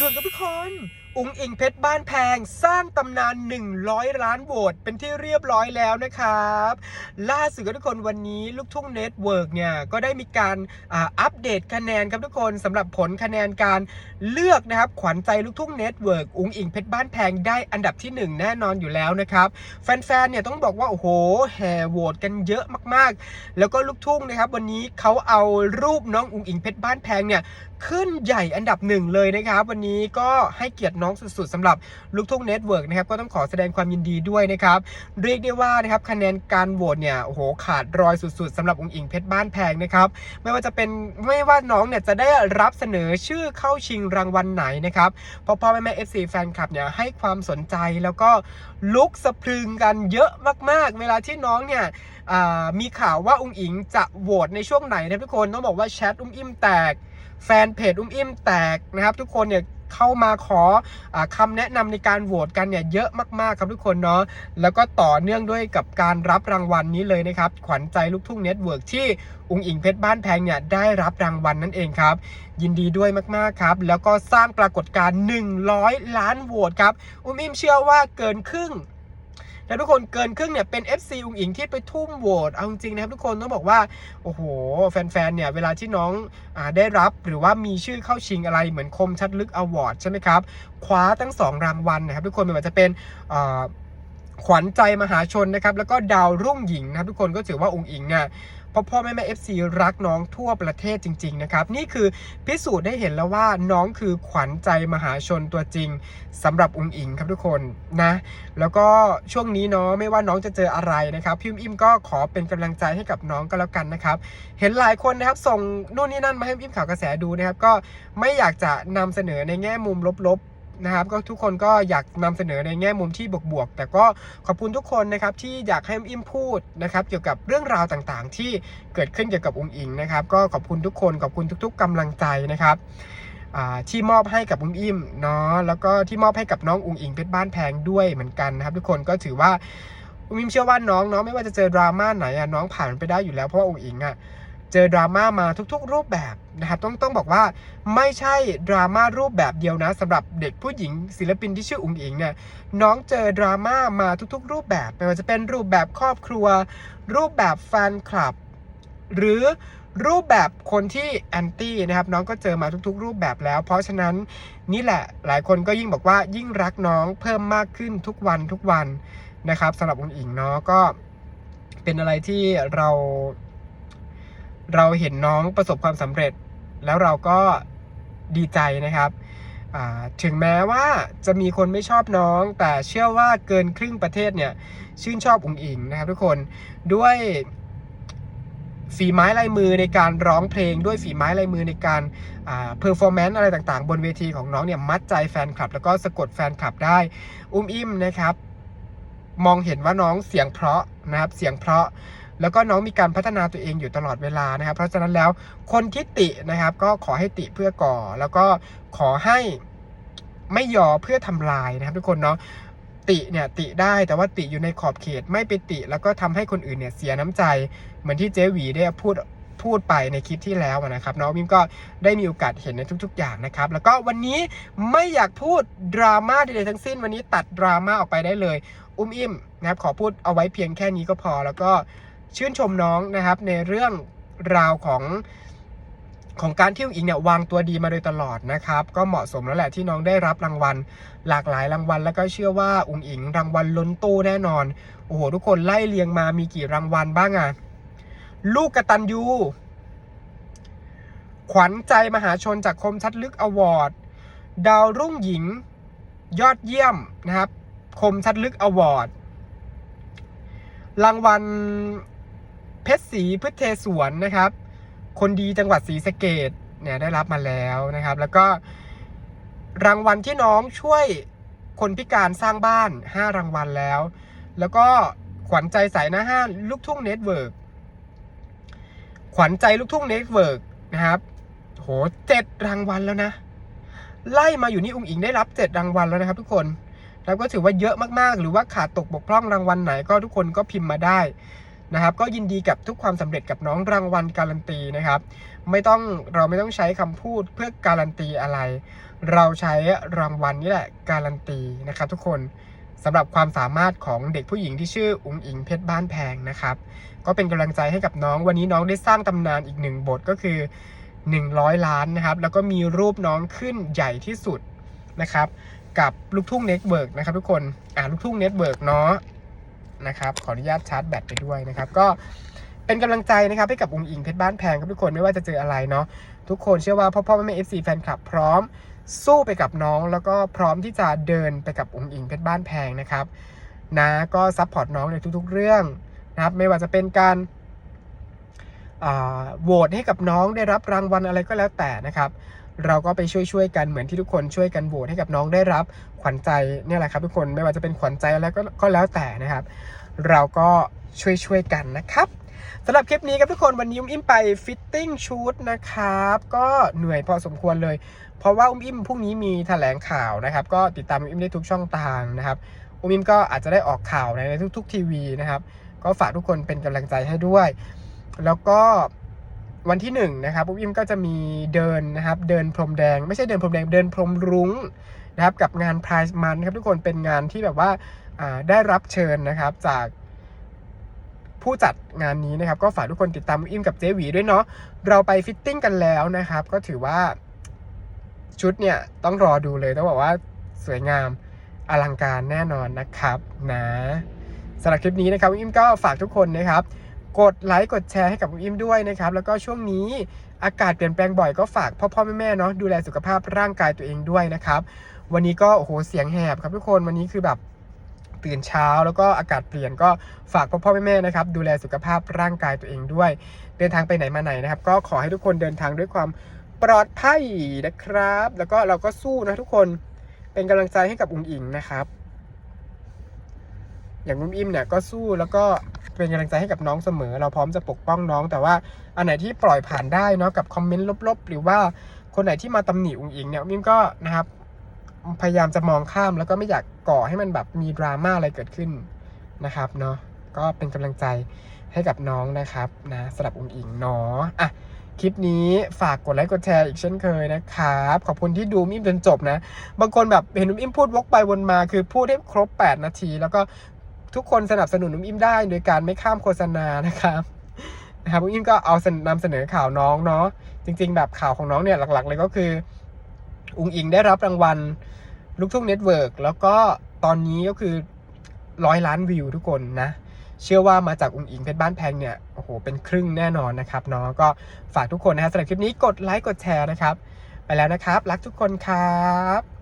ด่วนกับทุกคนอุงอิงเพชรบ้านแพงสร้างตำนาน 100 ล้านโหวตเป็นที่เรียบร้อยแล้วนะครับ ล่าสุดกับทุกคนวันนี้ลูกทุ่งเน็ตเวิร์กเนี่ยก็ได้มีการอัปเดตคะแนนครับทุกคนสำหรับผลคะแนนการเลือกนะครับ ขวัญใจลูกทุ่งเน็ตเวิร์กอุงอิงเพชรบ้านแพงได้อันดับที่ 1 แน่นอนอยู่แล้วนะครับ แฟนๆเนี่ยต้องบอกว่า โอ้โหแห่โหวตกันเยอะมากๆ แล้วก็ลูกทุ่งนะครับ วันนี้เขาเอารูปน้องอุงอิงเพชรบ้านแพงเนี่ยขึ้นใหญ่อันดับหนึ่งเลยนะครับ วันนี้ก็ให้เกียรติน้องสุดๆสำหรับลูกทุ่งเน็ตเวิร์กนะครับก็ต้องขอแสดงความยินดีด้วยนะครับเรียกได้ว่านะครับคะแนนการโหวตเนี่ยโอ้โหขาดรอยสุดๆสำหรับองค์อิงเพชรบ้านแพงนะครับไม่ว่าจะเป็นไม่ว่าน้องเนี่ยจะได้รับเสนอชื่อเข้าชิงรางวัลไหนนะครับพราะพ่อแม่แม่เอฟซีแฟนคลับเนี่ยให้ความสนใจแล้วก็ลุกสะพรึงกันเยอะมากๆ เวลาที่น้องเนี่ยมีข่าวว่าอุ้งอิงจะโหวตในช่วงไหนนะทุกคนต้องบอกว่าแชทอุ้มอิ่มแตก แฟนเพจอุ้มอิ่มแตกนะครับ ทุกคนเนี่ย เข้ามาขออาคำแนะนำในการโหวตกันเนี่ยเยอะมากๆครับทุกคนเนาะแล้วก็ต่อเนื่องด้วยกับการรับรางวัลนี้เลยนะครับขวัญใจลูกทุ่งเน็ตเวิร์กที่อุงอิงเพชรบ้านแพงเนี่ยได้รับรางวัลนั่นเองครับ ยินดีด้วยมากๆครับ แล้วก็สร้างปรากฏการณ์100 ล้านโหวตครับอุ้มอิ่มเชื่อว่าเกินครึ่ง แล้วทุกคนเกินครึ่งเนี่ยเป็น FC อุงอิงที่ไปทุ่มโหวตเอาจริงนะครับทุกคนต้องบอกว่าโอ้โห แฟนๆเนี่ยเวลาที่น้องอได้รับหรือว่ามีชื่อเข้าชิงอะไรเหมือนคมชัดลึกอวอร์ดใช่ไหมครับ คว้าตั้ง 2 รางวัลนะครับทุกคนไม่ว่าจะเป็นอ ขวัญใจมหาชนนะครับแล้วก็ดาวรุ่งหญิงนะครับทุกคนก็ถือว่าองค์อิงเนี่ยพ่อพ่อแม่แม่เอฟซีรักน้องทั่วประเทศจริง ๆ นะครับ นี่คือพิสูจน์ได้เห็นแล้วว่าน้องคือขวัญใจมหาชนตัวจริงสำหรับองค์อิงครับทุกคนนะ แล้วก็ช่วงนี้เนาะไม่ว่าน้องจะเจออะไรนะครับพี่อิมก็ขอเป็นกำลังใจให้กับน้องก็แล้วกันนะครับ เห็นหลายคนนะครับส่งนู่นนี่นั่นมาให้พี่อิมข่าวกระแสดูนะครับก็ไม่อยากจะนำเสนอในแง่มุมลบๆ นะครับก็ทุกคนก็อยากนำเสนอในแง่มุมที่บวกๆแต่ก็ขอบคุณทุกคนนะครับที่อยากให้อิมพูดนะครับเกี่ยวกับเรื่องราวต่างๆ ที่เกิดขึ้นเกี่ยวกับองค์อิงนะครับก็ขอบคุณทุกคนขอบคุณทุก ๆกำลังใจนะครับที่มอบให้กับอุ้มอิ่มเนาะแล้วก็ที่มอบให้กับน้องอุ้งอิงเพชรบ้านแพงด้วยเหมือนกันนะครับ ทุกคนก็ถือว่าอุ้มอิ่มเชื่อว่าน้องเนาะไม่ว่าจะเจอดราม่าไหนอะน้องผ่านไปได้อยู่แล้วเพราะว่าอุ้งอิงอะ เจอดราม่ามาทุกๆ รูปแบบนะครับต้องต้องบอกว่าไม่ใช่ดราม่ารูปแบบเดียวนะสำหรับเด็กผู้หญิงศิลปินที่ชื่ออุงอิงเนี่ยน้องเจอดราม่ามาทุกๆ รูปแบบไม่ว่าจะเป็นรูปแบบครอบครัว รูปแบบแฟนคลับ หรือรูปแบบคนที่แอนตี้นะครับน้องก็เจอมาทุกๆ รูปแบบแล้ว เพราะฉะนั้นนี่แหละหลายคนก็ยิ่งบอกว่ายิ่งรักน้องเพิ่มมากขึ้นทุกวันทุกวันนะครับสำหรับองค์อิงเนาะก็เป็นอะไรที่เรา เราเห็นน้องประสบความสำเร็จ แล้วเราก็ดีใจนะครับถึงแม้ว่าจะมีคนไม่ชอบน้อง แต่เชื่อว่าเกินครึ่งประเทศเนี่ยชื่นชอบอุ๋งอิงนะครับทุกคนด้วยฝีไม้ลายมือในการร้องเพลงด้วยฝีไม้ลายมือในการเพอร์ฟอร์แมนซ์อะไรต่างๆ บนเวทีของน้องเนี่ยมัดใจแฟนคลับ แล้วก็สะกดแฟนคลับได้ อุ้มอิ่มนะครับ มองเห็นว่าน้องเสียงเพราะนะครับเสียงเพราะ แล้วก็น้องมีการพัฒนาตัวเองอยู่ตลอดเวลานะครับ เพราะฉะนั้นแล้วคนที่ตินะครับก็ขอให้ติเพื่อก่อ แล้วก็ขอให้ไม่ยอเพื่อทำลายนะครับ ทุกคนเนาะติเนี่ยติได้แต่ว่าติอยู่ในขอบเขตไม่ไปติ แล้วก็ทำให้คนอื่นเนี่ยเสียน้ำใจ เหมือนที่เจวีได้พูดพูดไปในคลิปที่แล้วนะครับน้องวิมก็ได้มีโอกาสเห็นในทุก ๆ อย่างนะครับ แล้วก็วันนี้ไม่อยากพูดดราม่าใดๆทั้งสิ้น วันนี้ตัดดราม่าออกไปได้เลย อุ้มอิ่มนะครับขอพูดเอาไว้เพียงแค่นี้ก็พอแล้วก็ ชื่นชมน้องนะครับในเรื่องราวของของการที่อิงเนี่ยวางตัวดีมาโดยตลอดนะครับก็เหมาะสมแล้วแหละที่น้องได้รับรางวัล หลากหลายรางวัล แล้วก็เชื่อว่าอุ๋งอิงรางวัลล้นตู้แน่นอนโอ้โหทุกคนไล่เรียงมามีกี่รางวัลบ้างอะลูกกระตันยูขวัญใจมหาชนจากคมชัดลึกอวอร์ดดาวรุ่งหญิง ยอดเยี่ยมนะครับ คมชัดลึกอวอร์ดรางวัล เพชรศรีพืชเทสวนนะครับ คนดีจังหวัดศรีสะเกดเนี่ยได้รับมาแล้วนะครับ แล้วก็รางวัลที่น้องช่วยคนพิการสร้างบ้าน 5 รางวัลแล้ว แล้วก็ขวัญใจสายหน้าห้านลูกทุ่งเน็ตเวิร์กขวัญใจลูกทุ่งเน็ตเวิร์กนะครับโหเจ็ดรางวัลแล้วนะ ไล่มาอยู่นี่อุ้งอิงได้รับเจ็ดรางวัลแล้วนะครับ ทุกคนแล้วก็ถือว่าเยอะมากๆ หรือว่าขาดตกบกพร่องรางวัลไหนก็ทุกคนก็พิมพ์มาได้ นะครับก็ยินดีกับทุกความสำเร็จกับน้องรางวัลการันตีนะครับไม่ต้องเราไม่ต้องใช้คำพูดเพื่อการันตีอะไร เราใช้รางวัลนี่แหละการันตีนะครับ ทุกคนสำหรับความสามารถของเด็กผู้หญิงที่ชื่ออุ๋งอิงเพชรบ้านแพงนะครับ ก็เป็นกำลังใจให้กับน้องวันนี้น้องได้สร้างตำนานอีกหนึ่งบทก็คือ 100 ล้านนะครับ แล้วก็มีรูปน้องขึ้นใหญ่ที่สุดนะครับ กับลูกทุ่งเน็ตเวิร์กนะครับทุกคนอ่าลูกทุ่งเน็ตเวิร์กเนาะ นะครับขออนุญาตชาร์จแบตไปด้วยนะครับก็เป็นกำลังใจนะครับให้กับอุงอิงเพชรบ้านแพงครับทุกคนไม่ว่าจะเจออะไรเนาะทุกคนเชื่อว่าพ่อพ่อแม่แม่เอฟซีแฟนคลับพร้อมสู้ไปกับน้อง แล้วก็พร้อมที่จะเดินไปกับอุงอิงเพชรบ้านแพงนะครับนะก็ซัพพอร์ตน้องในทุกๆเรื่องนะครับไม่ว่าจะเป็นการโหวตให้กับน้องได้รับรางวัลอะไรก็แล้วแต่นะครับ เราก็ไปช่วยๆกันเหมือนที่ทุกคนช่วยกันโหวตให้กับน้องได้รับขวัญใจเนี่ยแหละครับทุกคนไม่ว่าจะเป็นขวัญใจอะไรก็ก็แล้วแต่นะครับ เราก็ช่วยๆกันนะครับสำหรับคลิปนี้ครับทุกคนวันนี้อุ้มอิ่มไปฟิตติ้งชุดนะครับ ก็เหนื่อยพอสมควรเลย เพราะว่าอุ้มอิ่มพรุ่งนี้มีแถลงข่าวนะครับ ก็ติดตามอุ้มอิ่มได้ทุกช่องทางนะครับอุ้มอิ่มก็อาจจะได้ออกข่าวในทุก ๆ ทีวีนะครับ ก็ฝากทุกคนเป็นกำลังใจให้ด้วย แล้วก็ วันที่หนึ่งนะครับปุ๊บอิมก็จะมีเดินนะครับเดินพรมแดง ไม่ใช่เดินพรมแดงเดินพรมรุ้งนะครับกับงาน Prize Month ครับทุกคนเป็นงานที่แบบว่าได้รับเชิญนะครับจากผู้จัดงานนี้นะครับก็ฝากทุกคนติดตามอิมกับเจวีด้วยเนาะเราไปฟิตติ้งกันแล้วนะครับก็ถือว่าชุดเนี่ยต้องรอดูเลยต้องบอกว่าสวยงามอลังการแน่นอนนะครับนะสำหรับคลิปนี้นะครับปุ๊บอิมก็ฝากทุกคนนะครับ กดไลค์กดแชร์ให้กับคุณอิมด้วยนะครับ แล้วก็ช่วงนี้อากาศเปลี่ยนแปลงบ่อยก็ฝากพ่อพ่อแม่แม่ๆเนาะดูแลสุขภาพร่างกายตัวเองด้วยนะครับ วันนี้ก็โอ้โหเสียงแหบครับทุกคนวันนี้คือแบบตื่นเช้าแล้วก็อากาศเปลี่ยนก็ฝากพ่อพ่อแม่แม่ๆนะครับ ดูแลสุขภาพร่างกายตัวเองด้วย เดินทางไปไหนมาไหนนะครับ ก็ขอให้ทุกคนเดินทางด้วยความปลอดภัยนะครับ แล้วก็เราก็สู้นะทุกคนเป็นกำลังใจให้กับอุ๋งอิงนะครับ อย่างนุ่มอิ่มเนี่ยก็สู้แล้วก็เป็นกำลังใจให้กับน้องเสมอ เราพร้อมจะปกป้องน้อง แต่ว่าอันไหนที่ปล่อยผ่านได้เนาะกับคอมเมนต์ลบๆ หรือว่าคนไหนที่มาตำหนิอุ้งอิงเนี่ยอุ้มอิ่มก็นะครับพยายามจะมองข้ามแล้วก็ไม่อยากก่อให้มันแบบมีดราม่าอะไรเกิดขึ้นนะครับเนาะก็เป็นกำลังใจให้กับน้องนะครับนะสำหรับอุ้งอิงเนาะอะคลิปนี้ฝากกดไลค์กดแชร์อีกเช่นเคยนะครับ ขอบคุณที่ดูอุ้มอิ่มจนจบนะ บางคนแบบเห็นอุ้มอิ่มพูดวกไปวนมา คือพูดให้ครบ 8 นาที แล้วก็ ทุกคนสนับสนุนอุ้มอิ่มได้ โดยการไม่ข้ามโฆษณานะครับนะครับอุ้มอิ่มก็เอานำเสนอข่าวน้องเนาะจริง ๆ แบบข่าวของน้องเนี่ยหลัก ๆ เลยก็คือ อุ้งอิงได้รับรางวัลลูกทุ่งเน็ตเวิร์กแล้วก็ตอนนี้ก็คือร้อยล้านวิวทุกคนนะ เชื่อว่ามาจากอุ้งอิงเพชรบ้านแพงเนี่ยโอ้โหเป็นครึ่งแน่นอนนะครับเนาะก็ฝากทุกคนนะฮะสำหรับคลิปนี้กดไลค์กดแชร์นะครับ ไปแล้วนะครับ รักทุกคนครับ